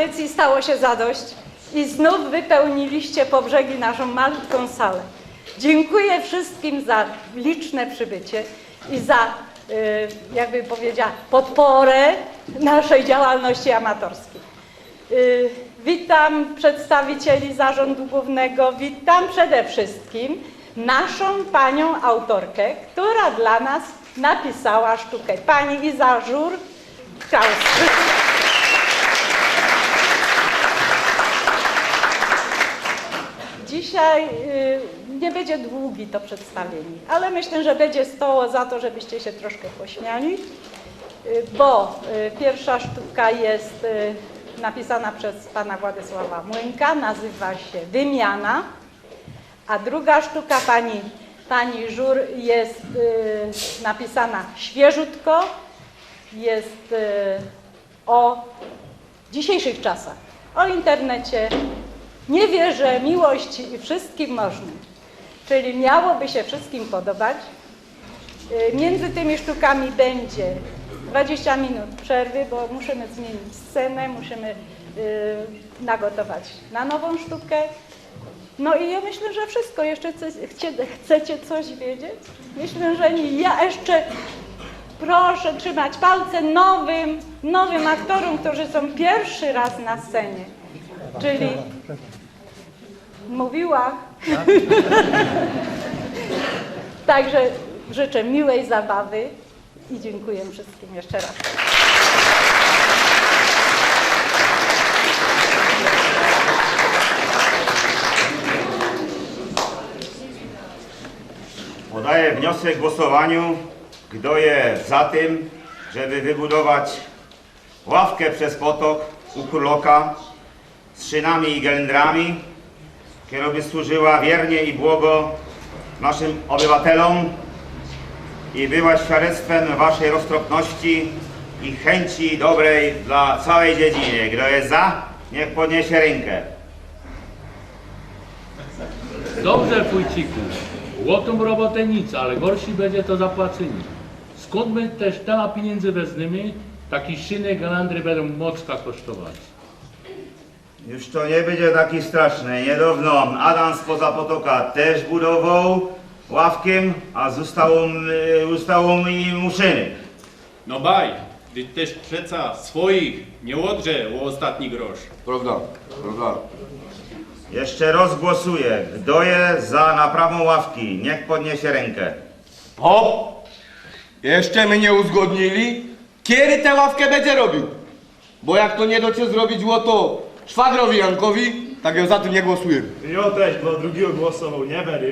tradycji stało się zadość i znów wypełniliście po brzegi naszą malutką salę. Dziękuję wszystkim za liczne przybycie i za, y, jakby powiedziała, podporę naszej działalności amatorskiej. Y, Witam przedstawicieli zarządu głównego, witam przede wszystkim naszą panią autorkę, która dla nas napisała sztukę. Pani Iza Żur, Dzisiaj y, nie będzie długi to przedstawienie, ale myślę, że będzie stoło za to, żebyście się troszkę pośmiali, y, bo y, pierwsza sztuka jest napisana przez pana Władysława Młynka, nazywa się Wymiana, a druga sztuka pani, pani Żur jest napisana świeżutko, jest o dzisiejszych czasach, o internecie, nie wierzę miłości i wszystkim możnym. Czyli miałoby się wszystkim podobać. Y, Między tymi sztukami będzie 20 minut przerwy, bo musimy zmienić scenę, musimy y, nagotować na nową sztukę. No i ja myślę, że wszystko. Jeszcze chcecie coś wiedzieć? Myślę, że nie. Ja jeszcze proszę trzymać palce nowym, nowym aktorom, którzy są pierwszy raz na scenie. Czyli mówiła. Także życzę miłej zabawy i dziękuję wszystkim jeszcze raz. Podaję wniosek głosowaniu. Kto jest za tym, żeby wybudować ławkę przez potok u Kurloka z szynami i gelendrami, która by służyła wiernie i błogo naszym obywatelom i była świadectwem waszej roztropności i chęci dobrej dla całej dziedziny. Kto jest za, niech podniesie rękę. Dobrze, Wójciku. Łotą robotę nic, ale gorsi będzie to zapłaceni. Skąd my też tyle pieniędzy wezmiemy, taki szyny galandry będą mocka kosztować. Już to nie będzie taki straszne. Niedawno Adam spoza potoka też budował ławkiem, a zostało, y, zostało mi muszyny. No baj, ty też przeca swoich nie łodrze o ostatni grosz. Prawda, prawda. Jeszcze raz głosuję. Kto jest za naprawą ławki? Niech podniesie rękę. Hop! Jeszcze my nie uzgodnili, kiedy tę ławkę będzie robił. Bo jak to nie docie zrobić łoto szwagrowi Jankowi, tak ja za tym nie głosuję. Ja też dla drugiego głosował, nie będę.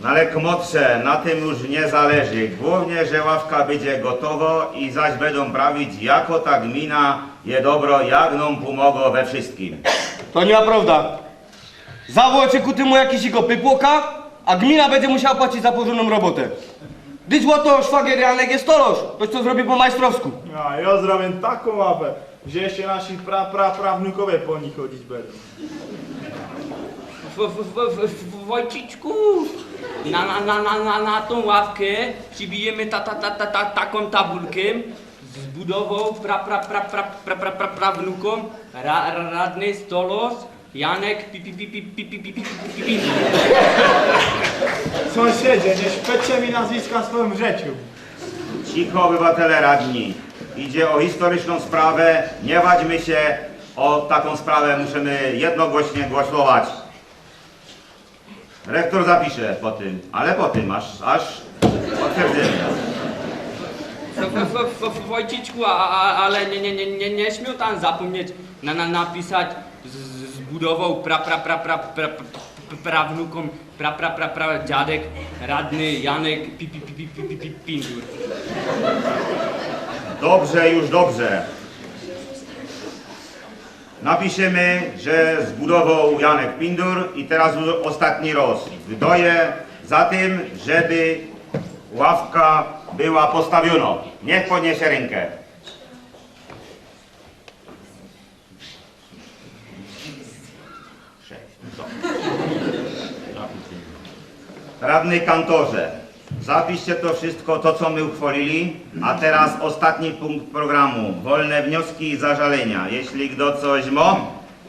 No ale kmotrze, na tym już nie zależy. Głównie, że ławka będzie gotowa i zaś będą prawić jako ta gmina je dobro, jak nam pomogą we wszystkim. To nie prawda. Zawłocie ku temu jakiś jego pypłoka, a gmina będzie musiała płacić za porządną robotę. Gdyż łoto szwagier Janek jest toloż, to co zrobi po majstrowsku. A ja zrobię taką łapę, że jeszcze nasi pra, pra, prawnukowie po w, w, w, Wojciczku, na, na, na, na, na, na tą ławkę przybijemy ta, ta, ta, ta, ta, taką tabulkę z budową pra, pra, pra, pra, pra, pra, pra, prawnukom ra, ra, radny stolos Janek pi, pi, pi, pi, pi, pi, pi, pi, pi, pi. Sąsiedzie, nie szpecie mi nazwiska swoim życiu. Cicho, obywatele radni. Idzie o historyczną sprawę. Nie wadźmy się. O taką sprawę musimy jednogłośnie głosować. Rektor zapisze po tym, ale po tym, aż, aż w, Wojciczku, ale nie, nie, nie, nie, nie śmiał tam zapomnieć na, na, napisać z, z budową pra, pra, pra, pra, pra, pra, prawnukom pra, pra, pra, pra, dziadek radny Janek pi, pi, pi, pi, pi, pi, Pindur. Dobrze, już dobrze. Napiszemy, że zbudował Janek Pindur i teraz ostatni raz. Gdoję za tym, żeby ławka była postawiona. Niech podniesie rękę. Radny kantorze, Zapiszcie to wszystko, to co my uchwalili. A teraz ostatni punkt programu. Wolne wnioski i zażalenia. Jeśli kto coś ma,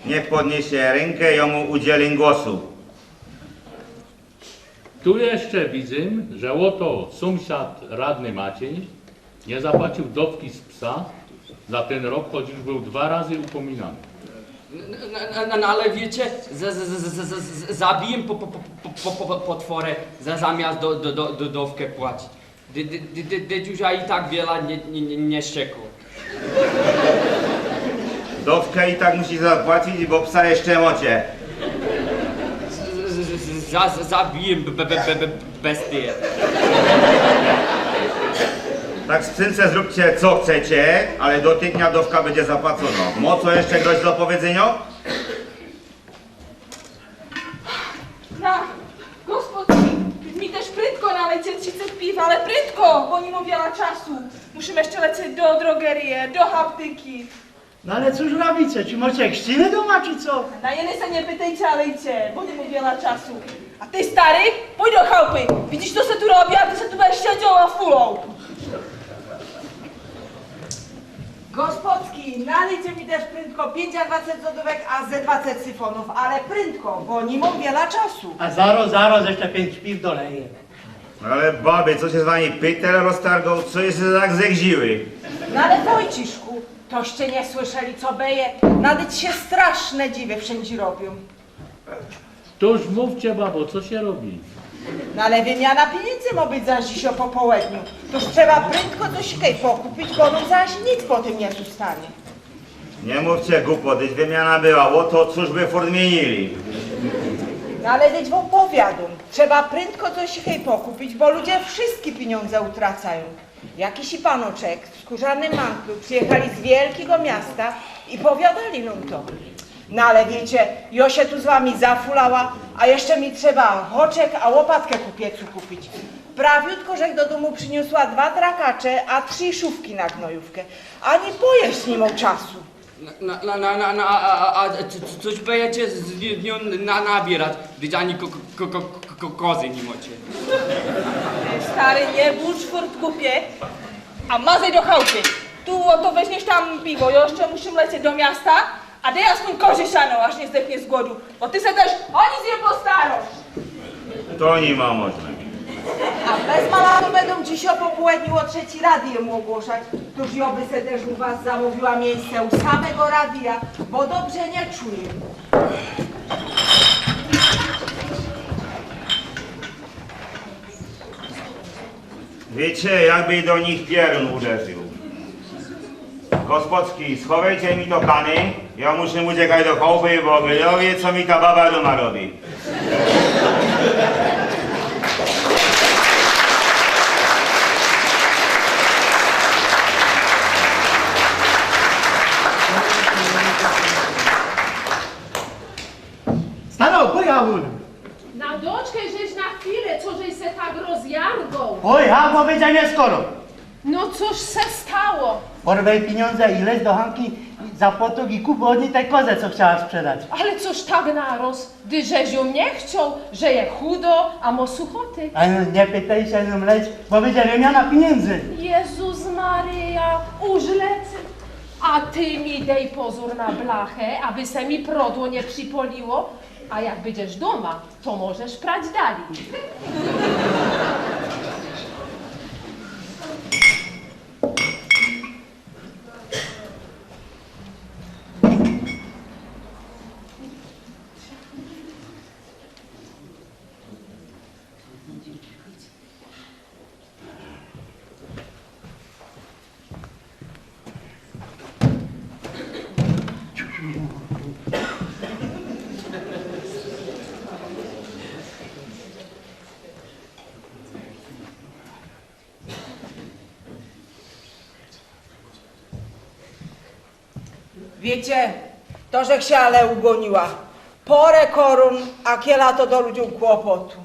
niech podniesie rękę, ja mu udzielę głosu. Tu jeszcze widzę, że oto sąsiad radny Maciej nie zapłacił dowki z psa za ten rok, choć już był dwa razy upominany. No, no, no ale wiecie, z, z, zabiję po, po, po, po, po, po, potworę za, zamiast do, do, do, do, dowkę płacić. Dy- dy- dy- dy- Dydziusia i tak wiele nie, nie, nie, nie szczekło. Dowkę i tak musi zapłacić, bo psa jeszcze mocie. Zabiję be, be, be, be, bestię. Tak z psynce zróbcie co chcecie, ale do tych dnia dowka będzie zapłacona. Mo co jeszcze ktoś do powiedzenia? Na, gospodzi, mi też prędko nalecie trzicet piw, ale prędko, bo nie mam wiele czasu. Musimy jeszcze lecieć do drogerii, do apteki. No ale cóż robicie? Czy macie chrzciny doma, czy co? Na jednej se nie pytajcie, ale idźcie, bo nie mam wiele czasu. A ty stary, pójdź do chałupy. Widzisz co se tu robi, a ty se tu będziesz siedział a fulą. Gospodski, nalejcie mi też prędko 5 a 20 złotówek, a ze 20 syfonów, ale prędko, bo nie mam wiele czasu. A zaraz, zaraz jeszcze pięć piw doleję. Ale baby, co się z wami pytel roztargał, co jest tak zegziły? No ale Wojciszku, toście nie słyszeli co beje, nawet się straszne dziwy wszędzie robią. Toż mówcie babo, co się robi? No ale wymiana pieniędzy ma być zaś dziś o popołudniu. Toż trzeba prędko coś hej pokupić, bo no zaś nic po tym nie zostanie. Nie mówcie głupoty, wymiana była, o to cóż by formienili. No ale teď wam powiadam, trzeba prędko coś hej pokupić, bo ludzie wszystkie pieniądze utracają. Jakiś panoczek w skórzanym mantlu przyjechali z wielkiego miasta i powiadali nam to. No ale wiecie, ja się tu z wami zafulała, a jeszcze mi trzeba hoczek, a łopatkę ku piecu kupić. Prawiutko, żech do domu przyniosła dwa trakacze, a trzy szufki na gnojówkę. Ani pojeść nie mam czasu. Na, na, na, na, na, a, a, a c- c- coś będziecie z nią na, nabierać, gdyż ani ko, ko, ko, ko, kozy nie macie. Stary, nie burz w kupie, a mazaj do chałupy. Tu oto weźmiesz tam piwo, ja jeszcze muszę lecieć do miasta, a daj aspoň kozie siano, aż nie zdechnie z głodu, bo ty se też o nic nie postarasz. To nie ma można. A bez malanu będą dziś o popołudniu o trzeci radio mu ogłoszać. Toż ja by se też u was zamówiła miejsce u samego radia, bo dobrze nie czuję. Wiecie, jakby do nich piorun uderzył. Gospodski, schowajcie mi do kany, ja muszę uciekać do chałupy, bo kto wie, co mi ta baba doma robi. Staro, pojawór! Na doczkę żeś na chwilę, co żeś se tak rozjargał. Oj, ja powiedział nie skoro. No cóż se stało? Porwej pieniądze i leć do Hanki za potok i kup od niej tę kozę, co chciała sprzedać. Ale cóż tak naroz, gdy ją nie chciał, że je chudo, a mo suchoty. Ale nie pytaj się nim leć, bo będzie wymiana pieniędzy. Jezus Maryja, už lecę. A ty mi dej pozór na blachę, aby se mi prodło nie przypoliło. A jak będziesz doma, to możesz prać dalej. Wiecie, to żech się ale ugoniła. Porę korun, a kiela to do ludziom kłopotu.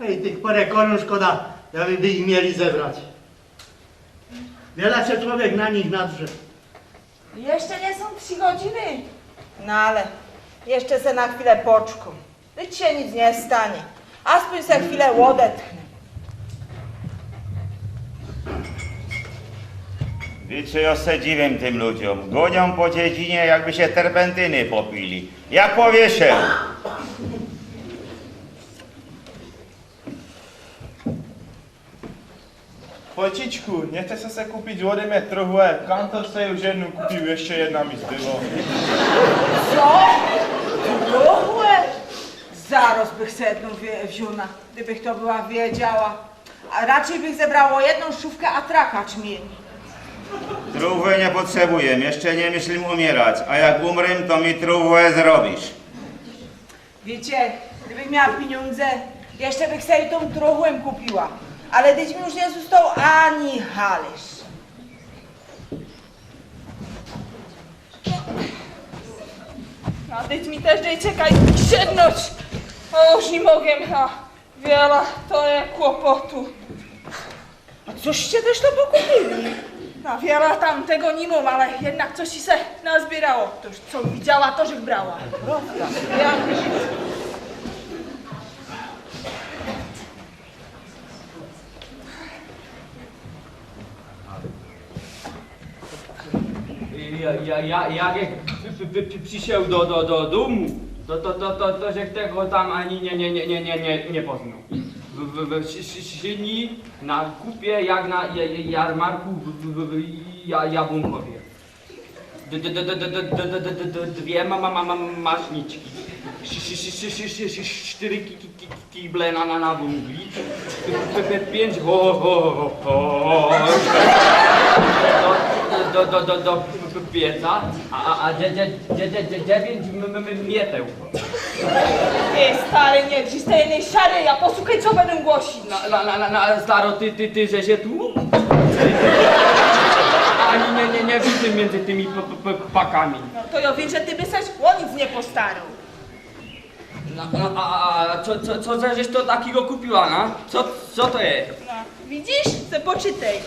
Ej, tych parę koniów szkoda, żeby by ich mieli zebrać. Wiele się człowiek na nich nadrze. Jeszcze nie są trzy godziny. No ale jeszcze se na chwilę poczku. Być się nic nie stanie. A spójrz se chwilę łodetchnę. Wiecie, ja se dziwię tym ludziom. Gonią po dziedzinie, jakby się terpentyny popili. Ja powieszę. Wojciczku, nie chcesz se kupić wody mnie trochę? Kantor se już jedną kupił, jeszcze jedna mi zbyło. Co? Trochę? Zaraz bych se jedną wziuna, gdybych to była wiedziała. A raczej bych zebrało jedną szufkę atraka czmieni. Trówę nie potrzebuję, jeszcze nie myślę umierać, a jak umrę, to mi trówę zrobisz. Wiecie, gdybym miała pieniądze, jeszcze bych sobie tą trochę kupiła. Ale tyś mi już nie został ani halysz. No, teď mi też dej czekaj, siednąć. O, już nie mogę, a wiele to jest kłopotu. A coście też to pokupili? No, wiele tam tego nie mam, ale jednak coś ci se nazbierało. To już co widziała, to że brała. Prawda. Ja... ja, ja, jak przyszedł do, do, do domu, to, to, to, to, to się tego tam ani nie, nie, nie, nie, nie, nie, nie poznał. W, w, w Szyni, na kupie, jak na jarmarku w, w, w Jabłonkowie. Dwie ma, ma, ma, maszniczki, cztery kible na na węgli, pięć ho ho ho ho. Do, do, do, do, pieca, a, a, a dzie, dzie, dzie, dzie, dzie, dziewięć m- m- m- mieteł. Ty, stary, nie drzyj z tej jednej szary, a posłuchaj, co będę głosić. Na, na, na, na, na staro, ty, ty, ty, że się tu? Ani nie, nie, nie widzę między tymi p, p, p, pakami. No, to ja wiem, że ty by sać o nic nie postarał. No, no, a, a co, co, co żeś to takiego kupiła, no? Co, co to jest? No, widzisz? Se poczytaj.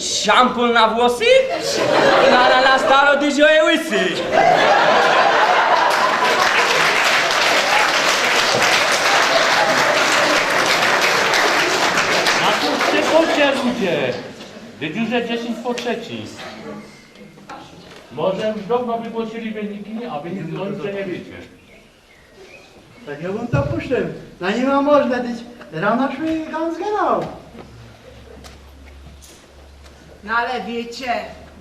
Szampon na włosy? Na, na, na staro, ty zioje łysy. Na tu przychodźcie ludzie! Gdyż jest 10 po trzeciej. Może już dawno wygłosili wyniki, a wy nic o niczym nie wiecie. Tak ja bym to puszczył. Na nie ma można, tyś rano szły ganz genau. No ale wiecie,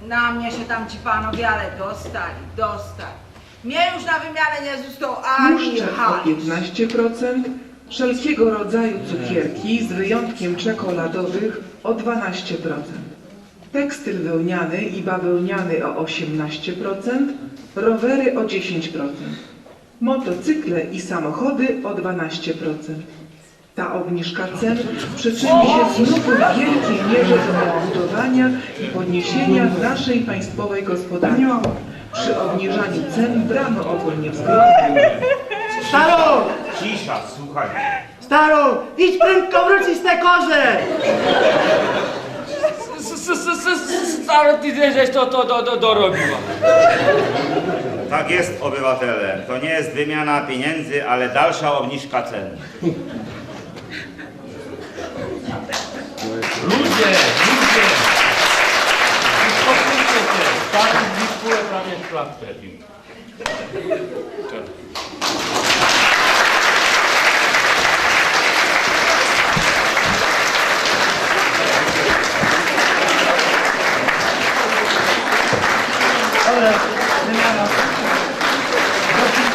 na mnie się tam ci panowie ale dostali, dostali. Mnie już na wymianę nie został ani Tłuszcze o halysz. 15%, wszelkiego rodzaju cukierki z wyjątkiem czekoladowych o 12%, tekstyl wełniany i bawełniany o 18%, rowery o 10%, motocykle i samochody o 12%. Ta obniżka cen przyczyni się znów w wielkiej mierze do odbudowania i podniesienia naszej państwowej gospodarki. Przy obniżaniu cen brano ogólnie względnie Staro! Cisza, słuchaj. Staro! Idź prędko wrócić z te korze! Staro, ty żeś to, to, to, to dorobiła. Tak jest, obywatele. To nie jest wymiana pieniędzy, ale dalsza obniżka cen. Staat Berlin. Danke.